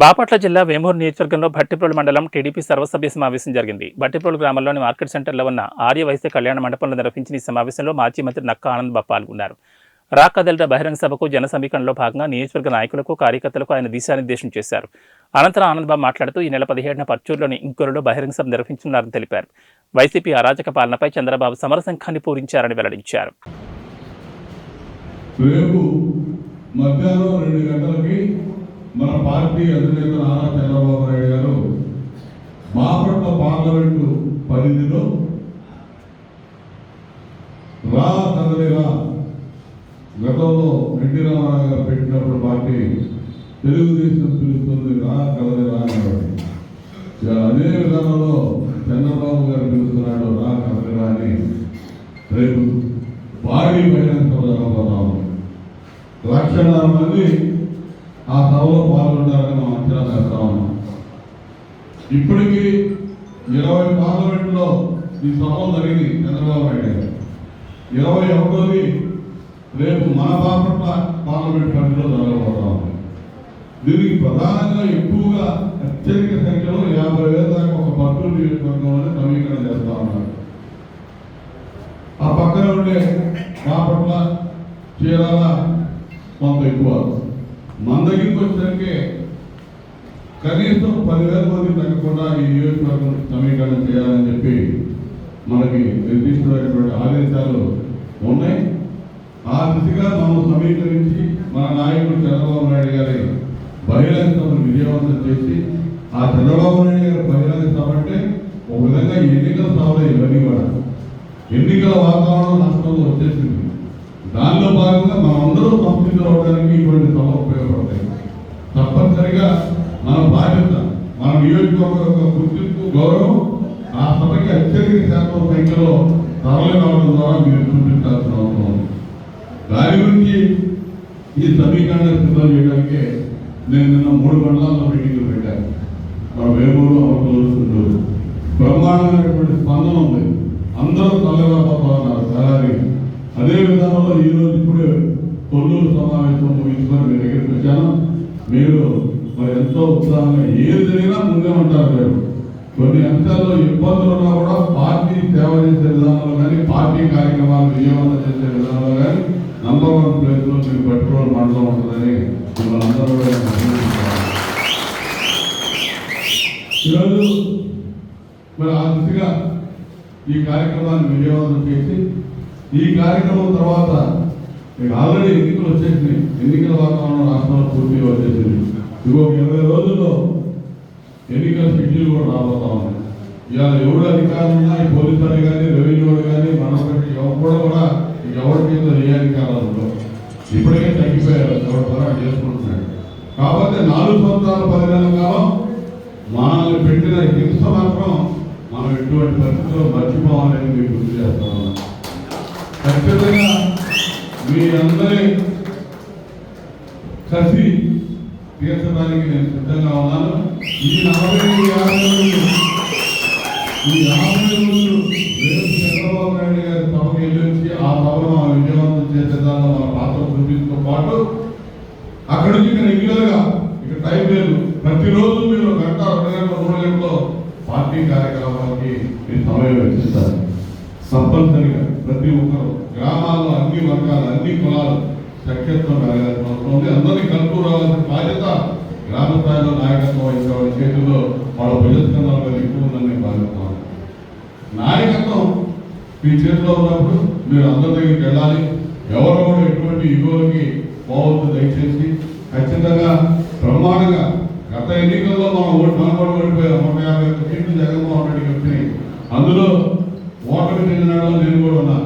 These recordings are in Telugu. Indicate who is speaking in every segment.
Speaker 1: బాపట్ల జిల్లా వేమూరు నియోజకవర్గంలో భట్టిప్రోలు మండలం టీడీపీ సర్వసభ్య సమావేశం జరిగింది. భట్టిప్రోలు గ్రామంలోని మార్కెట్ సెంటర్లో ఉన్న ఆర్య వైశ్య కళ్యాణ మండపంలో నిర్వహించిన ఈ సమావేశంలో మాజీ మంత్రి నక్క ఆనంద్ బాబు పాల్గొన్నారు. రాకదల్ట బహిరంగ సభకు జన సమీకరణలో భాగంగా నియోజకవర్గ నాయకులకు కార్యకర్తలకు ఆయన దిశానిర్దేశం చేశారు. అనంతరం ఆనంద్ బాబు మాట్లాడుతూ ఈ నెల పదిహేడున పర్చూరులోని ఇంకొరలో బహిరంగ సభ నిర్వహించనున్నారని తెలిపారు. వైసీపీ అరాజక పాలనపై చంద్రబాబు సమరశంఖాన్ని పూరించారని వెల్లడించారు.
Speaker 2: రేపు మధ్యాహ్నం రెండు గంటలకి మన పార్టీ అధినేత నారా చంద్రబాబు నాయుడు గారు బాపట్ల పార్లమెంటు పరిధిలో రా కదలిరా గతంలో ఎన్టీ రామారావు గారు పెట్టినప్పుడు పార్టీ తెలుగుదేశం పిలుస్తుంది రా కదలిరా అనేవాడు అదే విధానంలో చంద్రబాబు గారు పిలుస్తున్నాడు రా కదలిరా అని రేపు భారీ బహిరంగ సభ జరగబోతా ఉంది. లక్షన్నర మంది ఆ సభలో పాల్గొంటారని మనం అంచనా చేస్తా ఉన్నాం. ఇప్పటికీ ఇరవై పార్లమెంట్లో ఈ సభలు జరిగింది చంద్రబాబు నాయుడు గారు. ఇరవై ఒకటోది రేపు మన బాపట్ల పార్లమెంట్ పరిధిలో జరగబోతా ఉంది. దీనికి ప్రధానంగా ఎక్కువగా అత్యధిక సంఖ్యలో యాభై వేల దాకా ఒక పట్టు నియోజకవర్గంలోనే సమీకరణ చేస్తా ఉన్నారు. ఆ పక్కన ఉండే బాపట్ల చీరాల కొంత ఎక్కువ. మంద దగ్గరికి కనీసం పదివేల మంది తగ్గకుండా ఈ నియోజకవర్గం సమీకరణం చేయాలని చెప్పి మనకి నిర్దిష్టమైనటువంటి ఆదేశాలు ఉన్నాయి. ఆ దిశగా మనం సమీకరించి మన నాయకుడు చంద్రబాబు నాయుడు గారి బహిరంగ సభను విజయవంతం చేసి ఆ చంద్రబాబు నాయుడు గారి బహిరంగ సభ అంటే ఒక విధంగా ఎన్నికల సభలో ఇవన్నీ కూడా. ఎన్నికల వాతావరణం రాష్ట్రంలో వచ్చేసింది. దానిలో భాగంగా మనందరూ సంతృప్తి అవడానికి ఇటువంటి సభ ఉపయోగపడతాయి. తప్పనిసరిగా మన బాధ్యత మన నియోజకవర్గం యొక్క గుర్తింపు గౌరవం ఆ సభకి అత్యధిక శాతం సంఖ్యలో తరలి రావడం ద్వారా మీరు చూపించాల్సిన అవసరం ఉంది. దాని గురించి ఈ సమీకరణ సిద్ధం చేయడానికే నేను నిన్న మూడు మండలాల్లో మీటింగ్లు పెట్టాను. మన వేమూరు అవకలు చుట్టూరు బ్రహ్మాండమైనటువంటి స్పందన ఉంది. అందరూ తలరాబోతా ఉన్నారు తయారీ అదే విధానంలో ఈరోజు రోజు ఇప్పుడే కొల్లూరు సమావేశం ముగించుకొని మీ దగ్గరికి వచ్చాను. మీరు మరి ఎంతో ఉత్సాహంగా ఏది జరిగినా ముందే ఉంటారు మీరు. కొన్ని అంశాల్లో ఇబ్బందులు ఉన్నా కూడా పార్టీ సేవ చేసే విధానంలో కానీ పార్టీ కార్యక్రమాలు విజయవంతం చేసే విధానంలో కానీ నంబర్ వన్ ప్లేస్లో మీరు పెట్రోల్ మండలం ఉంటుందని మిమ్మల్ని అందరూ కూడా ఈరోజు మరి ఆ దిశగా ఈ కార్యక్రమాన్ని విజయవంతం చేసి ఈ కార్యక్రమం తర్వాత మీకు ఆల్రెడీ ఎన్నికలు వచ్చేసినాయి. ఎన్నికల వాతావరణం రాష్ట్రంలో పూర్తిగా వచ్చేసింది. ఇంకొక ఇరవై రోజుల్లో ఎన్నికల షెడ్యూల్ కూడా రాబోతా ఉన్నాయి ఇవాళ ఎవడు అధికారులు ఈ పోలీసు వారు కానీ రెవెన్యూ కానీ మనొకటి ఎవరు కూడా ఎవరి కింద ఏ అధికారాలు ఇప్పటికే తగ్గిపోయారు. ఎవరి ద్వారా చేసుకుంటున్నాడు కాబట్టి నాలుగు సంవత్సరాల పది నెలల కాలం మనల్ని పెట్టిన హింస మాత్రం మనం ఎటువంటి పరిస్థితుల్లో మర్చిపోవాలని మీకు గుర్తు చేస్తా ఉన్నాను ఖచ్చితంగా మీ కసి తీర్చడానికి నేను సిద్ధంగా ఉన్నాను. ఈ నలభై యాభై రోజులు ఈ యాభై రోజులు రేపు చంద్రబాబు నాయుడు గారి సభకి వెళ్ళొచ్చి ఆ సభను ఆ విజయవంతం చేసేదాన్ని మన పాత్ర చూపించడంతో పాటు అక్కడ నుంచి ఇక్కడ రెగ్యులర్ ఇక టైం లేదు. ప్రతిరోజు మీరు గంట రెండు గంటల మూడు గంటలో పార్టీ కార్యక్రమానికి మీరు సమయం వెచ్చిస్తారు. తప్పనిసరిగా. ప్రతి ఒక్కరు గ్రామాల్లో అన్ని వర్గాలు అన్ని కులాలు సఖ్యత్వం కలగాల్సిన అవసరం ఉంది అందరినీ కలుపు రావాల్సిన బాధ్యత గ్రామ స్థాయిలో నాయకత్వం వహించే వాళ్ళ చేతుల్లో వాళ్ళ ప్రజస్కంధాలుగా ఎక్కువ ఉందని నేను భావిస్తున్నాను. నాయకత్వం మీ చేతిలో ఉన్నప్పుడు మీరు అందరి దగ్గరికి వెళ్ళాలి. ఎవరు కూడా ఎటువంటి ఇగోలకి పోవద్దు దయచేసి. ఖచ్చితంగా బ్రహ్మాండంగా గత ఎన్నికల్లో మనం ఓటు మనం కూడా ఓడిపోయాం నూట యాభై సీట్లు జగన్మోహన్ రెడ్డి వచ్చినాయి. అందులో ఓటమి చెందినాడో నేను కూడా ఉన్నా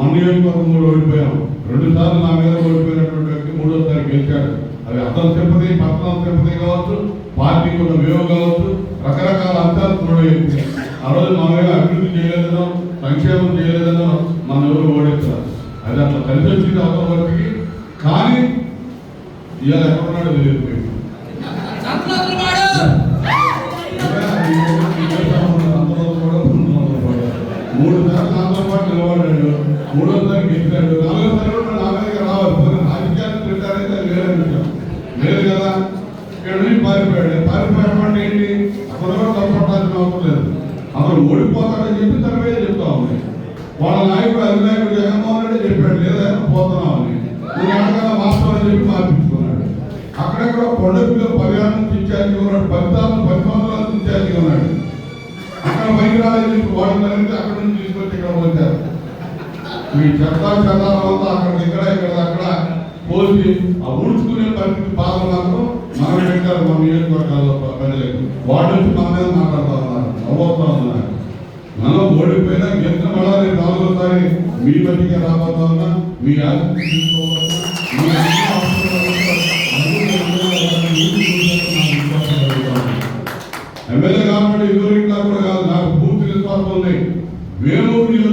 Speaker 2: మన నియోజకవర్గం కూడా ఓడిపోయాం. రెండు సార్లు నా మీద ఓడిపోయినటువంటి వ్యక్తి మూడోసారి గెలిచాడు. అది అతని తిరుపతి పట్టణం తిరుపతి కావచ్చు పార్టీకి ఉన్న విలువ కావచ్చు రకరకాల అంశాలు తోడైంది ఆ రోజు మా మీద అభివృద్ధి చేయలేదనో సంక్షేమం చేయలేదనో మన ఎవరు ఓడించారు అది అట్లా కలిసి వచ్చింది అవతల వరకు కానీ ఇవాళ ఎక్కడున్నాడో తెలియదు నిలబడ్డాడు మూడోసారి గెలిచాడు. నాలుగోసారి కూడా నా రావాలి. రాజకీయాలు పెట్టారైతే అది లేదు కదా? ఇక్కడ నుంచి పారిపోయాడు. పారిపోయాడు అంటే ఏంటి? అక్కడ కూడా తప్పట్టాల్సిన అవసరం లేదు. ఓడిపోతాడని చెప్పి తనవే చెప్తా ఉంది. వాళ్ళ నాయకుడు అధినాయకుడు జగన్మోహన్ రెడ్డి చెప్పాడు. లేదా పోతున్నాం అని. చెప్పి మార్పించుకున్నాడు అక్కడక్కడ కొండ పిల్లలు పదిహేను ఉన్నాడు ఉన్నాడు అక్కడ పైకి రాలని చెప్పి వాడు అక్కడ నుంచి తీసుకొచ్చి మీ చెత్త చెదారం అంతా అక్కడ ఇక్కడ ఇక్కడ అక్కడ పోసి ఆ ఊడ్చుకునే పరిస్థితి బాధ మాత్రం మన పెట్టారు మన నియోజకవర్గాల్లో ప్ర- ప్రజలకు వాడు వచ్చి మన మీద మాట్లాడుతూ ఉన్నారు నవ్వుతూ ఉన్నారు. మనం ఓడిపోయినా గెలిచిన మళ్ళా రేపు నాలుగోసారి మీ బతికే రాబోతా ఉన్నా మీ ఆశ తీసుకోవాలి